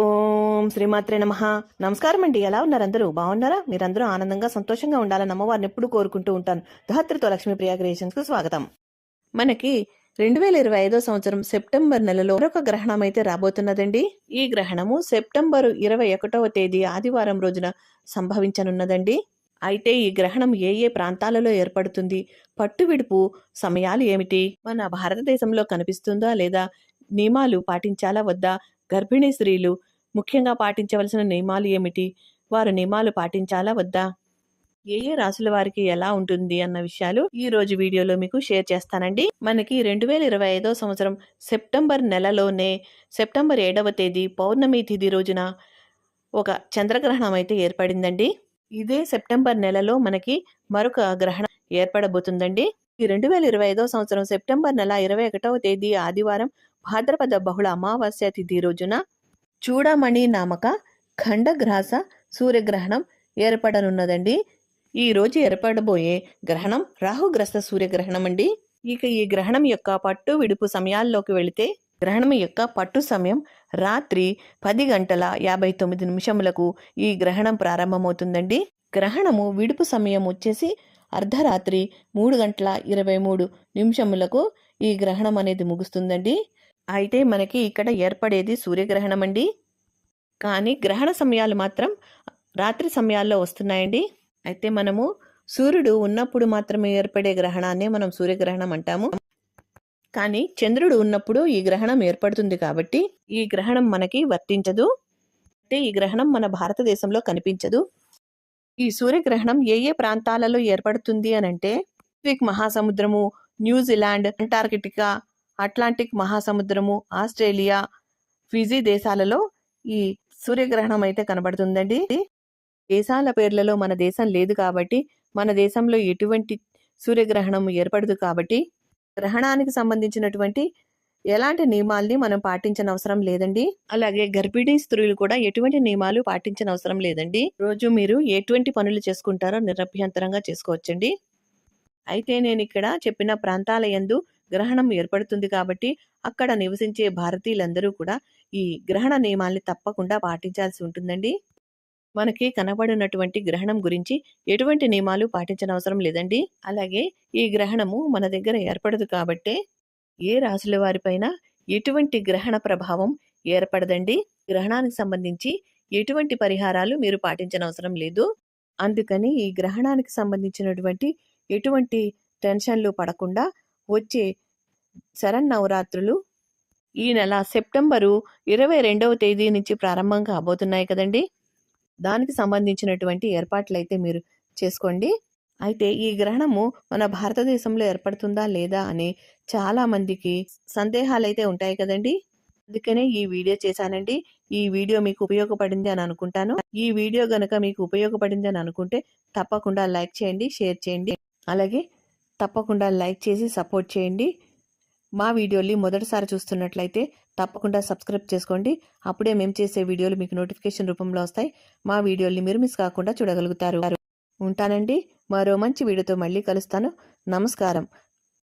ఓం శ్రీమాత్రే నమ. నమస్కారం అండి. ఎలా ఉన్నారు అందరూ? బాగున్నారా? మీరందరూ ఆనందంగా సంతోషంగా ఉండాలని అమ్మవారిని ఎప్పుడు కోరుకుంటూ ఉంటాను. ధాత్రితో లక్ష్మీ ప్రియా క్రియేషన్స్కు స్వాగతం. మనకి రెండు వేల ఇరవై ఐదో సంవత్సరం సెప్టెంబర్ నెలలో మరొక గ్రహణం అయితే రాబోతున్నదండి. ఈ గ్రహణము సెప్టెంబర్ ఇరవై ఒకటవ తేదీ ఆదివారం రోజున సంభవించనున్నదండి. అయితే ఈ గ్రహణం ఏ ఏ ప్రాంతాలలో ఏర్పడుతుంది? పట్టు విడుపు సమయాలు ఏమిటి? మన భారతదేశంలో కనిపిస్తుందా లేదా? నియమాలు పాటించాలా? వద్దా? గర్భిణీ స్త్రీలు ముఖ్యంగా పాటించవలసిన నియమాలు ఏమిటి? వారు నియమాలు పాటించాలా వద్దా? ఏ ఏ రాసుల వారికి ఎలా ఉంటుంది అన్న విషయాలు ఈ రోజు వీడియోలో మీకు షేర్ చేస్తానండి. మనకి రెండు వేల ఇరవై ఐదో సంవత్సరం సెప్టెంబర్ నెలలోనే సెప్టెంబర్ ఏడవ తేదీ పౌర్ణమి తిథి రోజున ఒక చంద్రగ్రహణం అయితే ఏర్పడిందండి. ఇదే సెప్టెంబర్ నెలలో మనకి మరొక గ్రహణం ఏర్పడబోతుందండి. ఈ రెండు వేల ఇరవై ఐదో సంవత్సరం సెప్టెంబర్ నెల ఇరవై ఒకటవ తేదీ ఆదివారం భాద్రపద బహుళ అమావాస్య తిథి రోజున చూడమణి నామక ఖండగ్రాస సూర్యగ్రహణం ఏర్పడనున్నదండి. ఈ రోజు ఏర్పడబోయే గ్రహణం రాహుగ్రస్త సూర్యగ్రహణం అండి ఇక ఈ గ్రహణం యొక్క పట్టు విడుపు సమయాల్లోకి వెళితే గ్రహణం యొక్క పట్టు సమయం రాత్రి పది గంటల యాభై తొమ్మిది నిమిషములకు ఈ గ్రహణం ప్రారంభమవుతుందండి. గ్రహణము విడుపు సమయం వచ్చేసి అర్ధరాత్రి మూడు గంటల ఇరవై మూడు నిమిషములకు ఈ గ్రహణం అనేది ముగుస్తుందండి. అయితే మనకి ఇక్కడ ఏర్పడేది సూర్యగ్రహణం అండి కానీ గ్రహణ సమయాలు మాత్రం రాత్రి సమయాల్లో వస్తున్నాయండి. అయితే మనము సూర్యుడు ఉన్నప్పుడు మాత్రమే ఏర్పడే గ్రహణాన్ని మనం సూర్యగ్రహణం అంటాము. కానీ చంద్రుడు ఉన్నప్పుడు ఈ గ్రహణం ఏర్పడుతుంది కాబట్టి ఈ గ్రహణం మనకి వర్తించదు. అంటే ఈ గ్రహణం మన భారతదేశంలో కనిపించదు. ఈ సూర్యగ్రహణం ఏ ఏ ప్రాంతాలలో ఏర్పడుతుంది అని అంటే పసిఫిక్ మహాసముద్రము న్యూజిలాండ్ అంటార్కిటికా అట్లాంటిక్ మహాసముద్రము ఆస్ట్రేలియా ఫిజీ దేశాలలో ఈ సూర్యగ్రహణం అయితే కనబడుతుందండి. దేశాల పేర్లలో మన దేశం లేదు కాబట్టి మన దేశంలో ఎటువంటి సూర్యగ్రహణం ఏర్పడదు కాబట్టి గ్రహణానికి సంబంధించినటువంటి ఎలాంటి నియమాల్ని మనం పాటించిన అవసరం లేదండి. అలాగే గర్భిణీ స్త్రీలు కూడా ఎటువంటి నియమాలు పాటించిన అవసరం లేదండి. రోజు మీరు ఎటువంటి పనులు చేసుకుంటారో నిరభ్యంతరంగా చేసుకోవచ్చండి. అయితే నేను ఇక్కడ చెప్పిన ప్రాంతాల యందు గ్రహణం ఏర్పడుతుంది కాబట్టి అక్కడ నివసించే భారతీయులందరూ కూడా ఈ గ్రహణ నియమాల్ని తప్పకుండా పాటించాల్సి ఉంటుందండి. మనకి కనబడినటువంటి గ్రహణం గురించి ఎటువంటి నియమాలు పాటించనవసరం లేదండి. అలాగే ఈ గ్రహణము మన దగ్గర ఏర్పడదు కాబట్టే ఏ రాశుల వారిపైన ఎటువంటి గ్రహణ ప్రభావం ఏర్పడదండి. గ్రహణానికి సంబంధించి ఎటువంటి పరిహారాలు మీరు పాటించనవసరం లేదు. అందుకని ఈ గ్రహణానికి సంబంధించినటువంటి ఎటువంటి టెన్షన్లు పడకుండా వచ్చే శరన్నవరాత్రులు ఈ నెల సెప్టెంబరు ఇరవై రెండవ తేదీ నుంచి ప్రారంభం కాబోతున్నాయి కదండి. దానికి సంబంధించినటువంటి ఏర్పాట్లు అయితే మీరు చేసుకోండి. అయితే ఈ గ్రహణము మన భారతదేశంలో ఏర్పడుతుందా లేదా అని చాలా మందికి సందేహాలు అయితే ఉంటాయి కదండి. అందుకనే ఈ వీడియో చేశానండి. ఈ వీడియో మీకు ఉపయోగపడింది అని అనుకుంటాను. ఈ వీడియో గనక మీకు ఉపయోగపడింది అని అనుకుంటే తప్పకుండా లైక్ చేయండి షేర్ చేయండి. అలాగే తప్పకుండా లైక్ చేసి సపోర్ట్ చేయండి. మా వీడియోని మొదటిసారి చూస్తున్నట్లయితే తప్పకుండా సబ్స్క్రైబ్ చేసుకోండి. అప్పుడే మేము చేసే వీడియోలు మీకు నోటిఫికేషన్ రూపంలో వస్తాయి. మా వీడియోని మీరు మిస్ కాకుండా చూడగలుగుతారు. ఉంటానండి. మరో మంచి వీడియోతో మళ్ళీ కలుస్తాను. నమస్కారం.